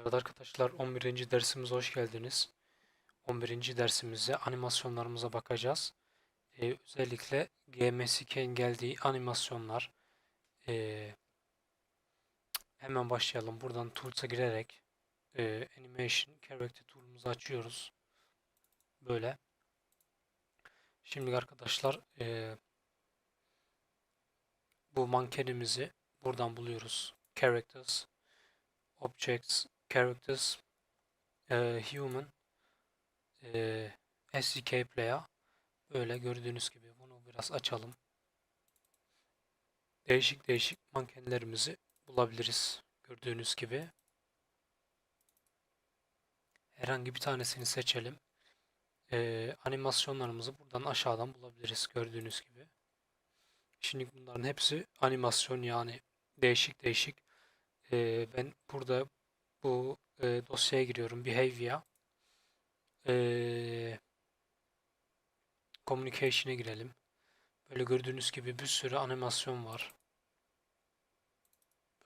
Evet arkadaşlar 11. dersimize hoş geldiniz. 11. dersimize animasyonlarımıza bakacağız. Ee, özellikle GMSK'in geldiği animasyonlar. Ee, hemen başlayalım. Buradan Tools'a girerek e, Animation Character Tool'umuzu açıyoruz. Böyle. Şimdi arkadaşlar e, bu mankenimizi buradan buluyoruz. Characters, Objects, Characters, e, Human, e, SDK Player. Böyle gördüğünüz gibi bunu biraz açalım. Değişik değişik mankenlerimizi bulabiliriz. Gördüğünüz gibi. Herhangi bir tanesini seçelim. E, animasyonlarımızı buradan aşağıdan bulabiliriz. Gördüğünüz gibi. Şimdi bunların hepsi animasyon yani değişik değişik. E, ben burada bu e, dosyaya giriyorum. Behavior. E, Communication'a girelim. Böyle gördüğünüz gibi bir sürü animasyon var.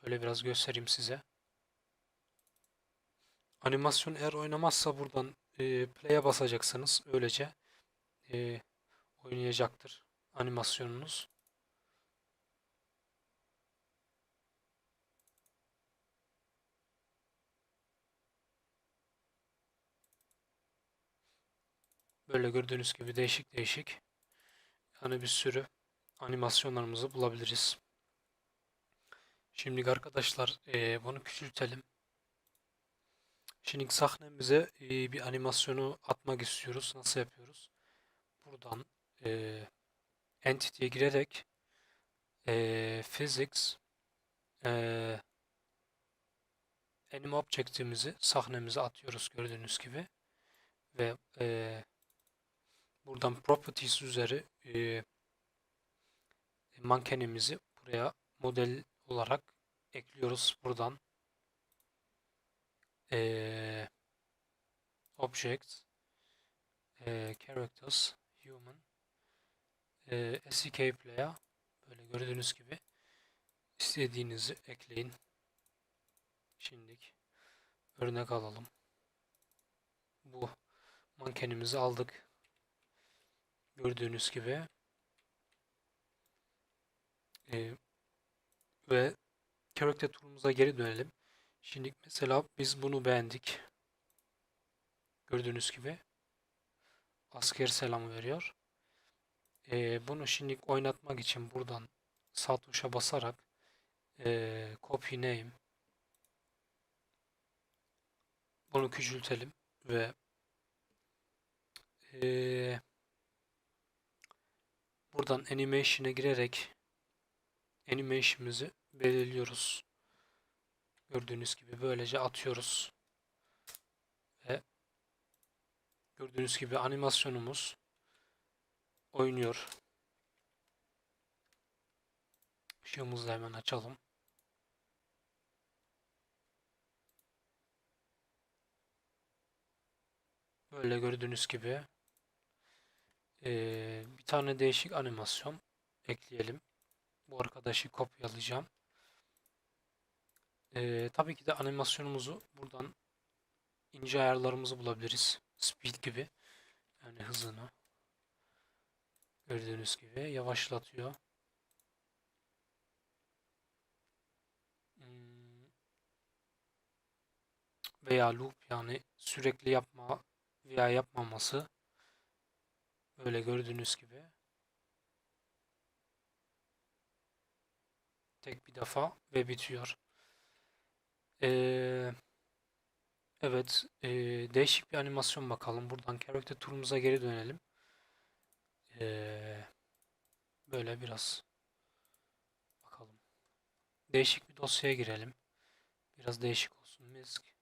Böyle biraz göstereyim size. Animasyon eğer oynamazsa buradan e, play'e basacaksınız. Öylece e, oynayacaktır animasyonunuz. Böyle gördüğünüz gibi değişik değişik yani bir sürü animasyonlarımızı bulabiliriz. Şimdi arkadaşlar e, bunu küçültelim. Şimdi sahnemize e, bir animasyonu atmak istiyoruz. Nasıl yapıyoruz? Buradan e, Entity'ye girerek e, Physics e, Anim Object'imizi sahnemize atıyoruz gördüğünüz gibi. Ve e, buradan Properties üzeri e, mankenimizi buraya model olarak ekliyoruz buradan. E, Objects e, Characters Human e, SDK Player böyle gördüğünüz gibi istediğinizi ekleyin. Şimdilik örnek alalım. Bu mankenimizi aldık. Gördüğünüz gibi. Ee, ve character tool'umuza geri dönelim. Şimdi mesela biz bunu beğendik. Gördüğünüz gibi. Asker selam veriyor. Ee, bunu şimdi oynatmak için buradan sağ tuşa basarak e, copy name bunu küçültelim ve e, buradan animation'a girerek animation'ımızı belirliyoruz. Gördüğünüz gibi böylece atıyoruz. Ve gördüğünüz gibi animasyonumuz oynuyor. Işığımızı hemen açalım. Böyle gördüğünüz gibi ee, bir tane değişik animasyon ekleyelim. Bu arkadaşı kopyalayacağım. Ee, tabii ki de animasyonumuzu buradan ince ayarlarımızı bulabiliriz. Speed gibi. Yani hızını. Gördüğünüz gibi yavaşlatıyor. Hmm. Veya loop yani sürekli yapma veya yapmaması. Böyle gördüğünüz gibi. Tek bir defa ve bitiyor. Ee, evet. E, değişik bir animasyon bakalım. Buradan character turumuza geri dönelim. Ee, böyle biraz bakalım. Değişik bir dosyaya girelim. Biraz değişik olsun. Misk.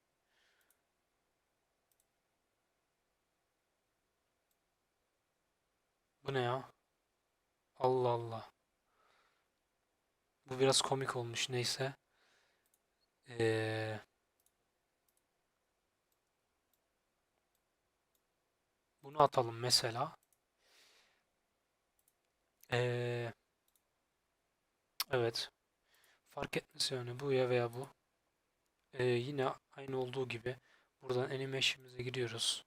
Bu ne ya? Allah Allah. Bu biraz komik olmuş neyse. Ee, bunu atalım mesela. Ee, evet. Fark etmez yani bu ya veya bu. Ee, yine aynı olduğu gibi buradan animation'imize giriyoruz.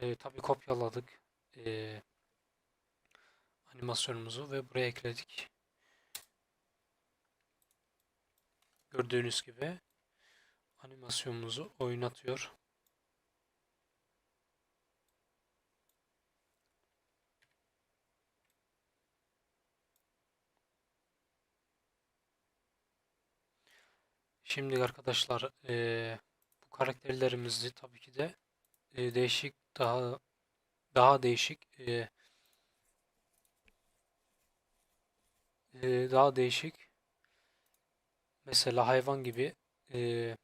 Ee, tabii kopyaladık ee, animasyonumuzu ve buraya ekledik. Gördüğünüz gibi animasyonumuzu oynatıyor. Şimdi arkadaşlar eee, bu karakterlerimizi tabii ki de eee, değişik daha daha değişik eee, daha değişik mesela hayvan gibi eee,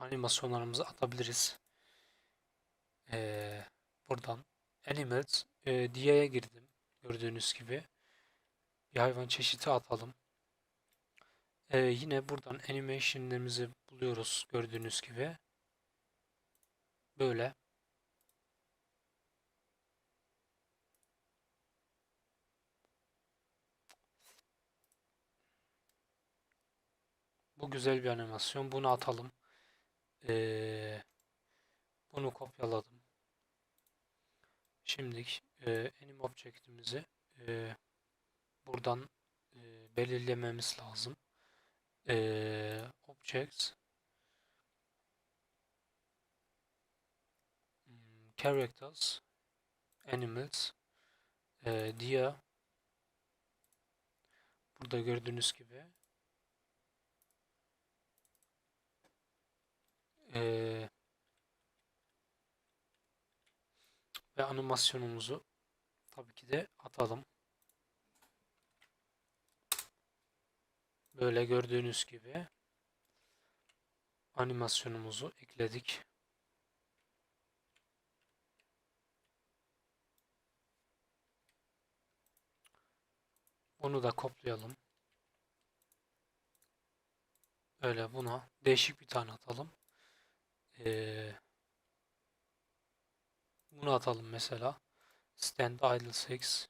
animasyonlarımızı atabiliriz. Eee, buradan Animals eee diye'ye girdim gördüğünüz gibi bir hayvan çeşidi atalım. Ee, yine buradan animation'larımızı buluyoruz gördüğünüz gibi. Böyle. Bu güzel bir animasyon. Bunu atalım. Ee, bunu kopyaladım. Şimdi e, anim object'imizi e, buradan e, belirlememiz lazım eee, objects hmm, characters animals eee, diye burada gördüğünüz gibi eee, ve animasyonumuzu tabii ki de atalım. Böyle gördüğünüz gibi animasyonumuzu ekledik. Bunu da kopyalım. Öyle buna değişik bir tane atalım. Ee, bunu atalım mesela. Stand idle 6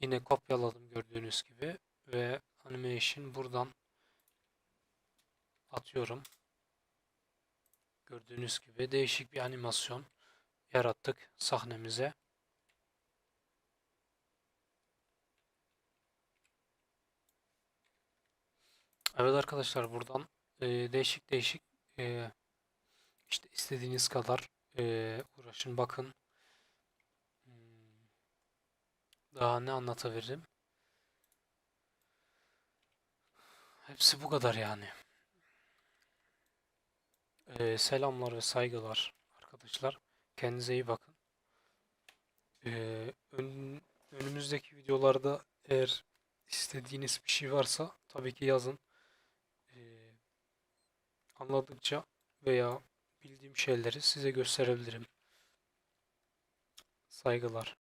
Yine kopyaladım gördüğünüz gibi ve animation buradan atıyorum. Gördüğünüz gibi değişik bir animasyon yarattık sahnemize. Evet arkadaşlar buradan e, değişik değişik e, işte istediğiniz kadar e, uğraşın bakın. Hmm, Daha ne anlatabilirim? Hepsi bu kadar yani. Ee, selamlar ve saygılar arkadaşlar. Kendinize iyi bakın. Ee, ön- önümüzdeki videolarda eğer istediğiniz bir şey varsa tabii ki yazın. Anladıkça veya bildiğim şeyleri size gösterebilirim. Saygılar.